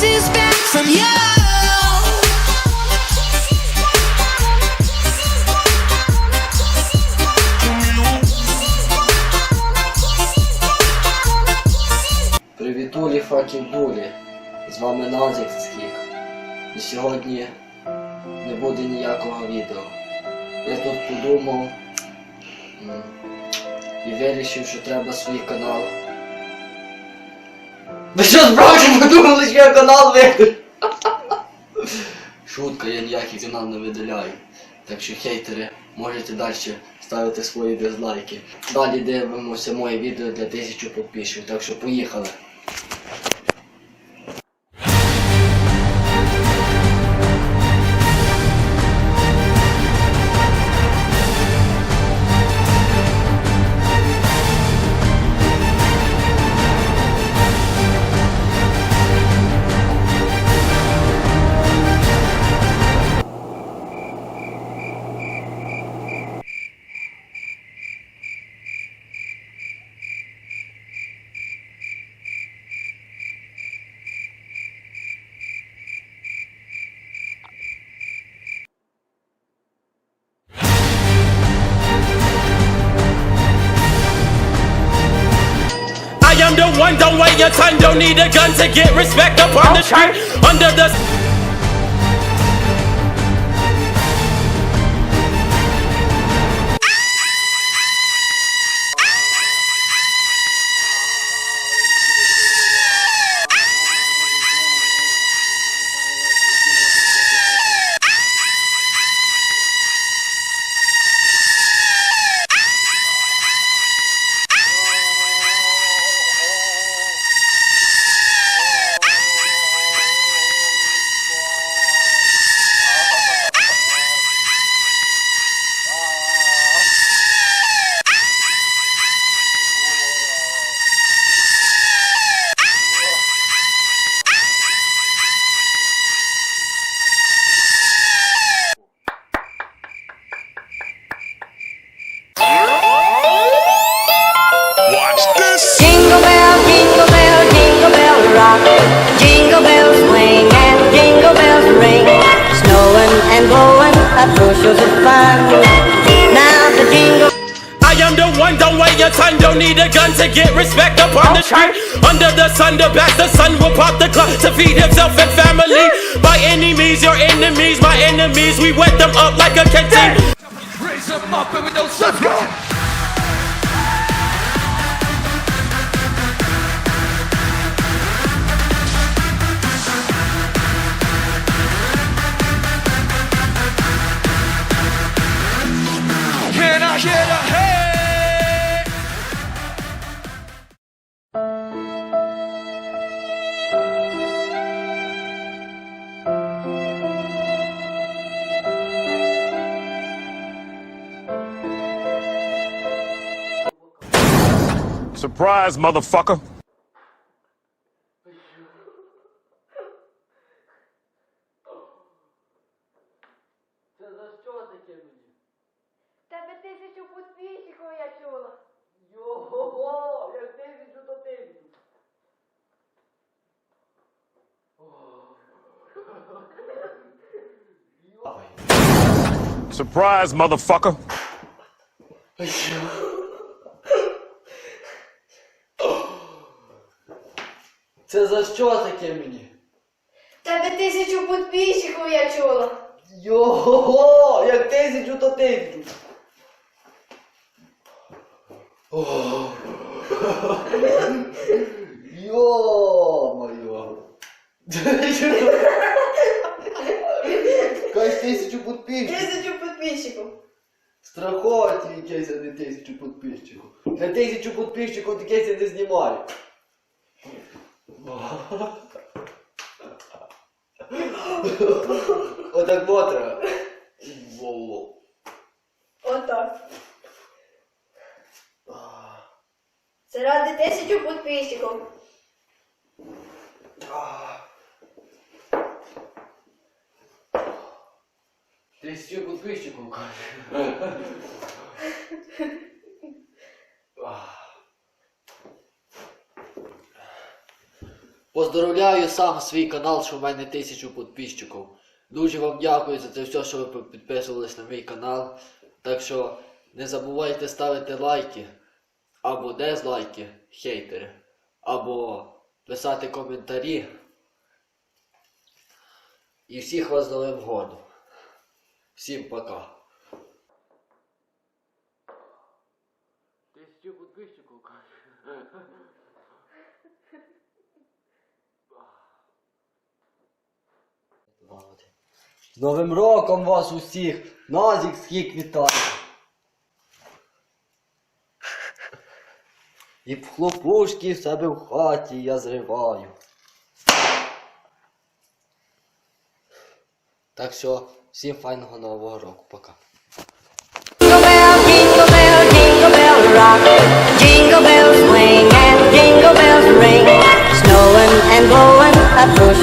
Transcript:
kisses back from you. Привітулі факів дулі. З вами Назік Скік. І сьогодні не буде ніякого відео. Я тут подумав і вирішив, що треба свій канал. Ви що справді подумали, що я канал видаю? Шутка, я ніякий канал не видаляю. Так що хейтери, можете далі ставити свої дизлайки. Далі дивимося моє відео для тисячі підписчиків, так що поїхали. The one, don't wait your time, don't need a gun to get respect up on the street. Under the Snowing and blowing up bushels of fun. Now the jingle. I am the one, don't wait your time, don't need a gun to get respect up on the street. Under the sun, the back, the sun will pop the clock to feed himself and family. By any means, your enemies, my enemies, we wet them up like a canteen. Raise them up and we don't то тисячу. Surprise, motherfucker. Це за що таке мені? Тебе тисячу підписчиків я чула. Його, як тисячу то тисячу. Йо-моє. Кась тисячу підписчиків. Тисячу підписчиків. Страховці якесь, а не тисячу підписчиків. На тисячу підписчиків таке я не знімаю. Отак мотра. Во-во. Отак. Це ради тисячу підписчиків. Тисячу підписчиків, каже. Поздравляю сам свій канал, що в мене тисячу підписчиків. Дуже вам дякую за це все, що ви підписувались на мій канал. Так що не забувайте ставити лайки, або дезлайки, хейтери, або писати коментарі. І всіх вас Новим годом. Всім пока. Тисячу підписчиків, З Новим роком вас усіх! Назік скік вітає! І в хлопушки в себе в хаті я зриваю. Так що, всім файного нового року. Пока. Jingle bells swing and jingle bells ring. Snowing and blowing up bushels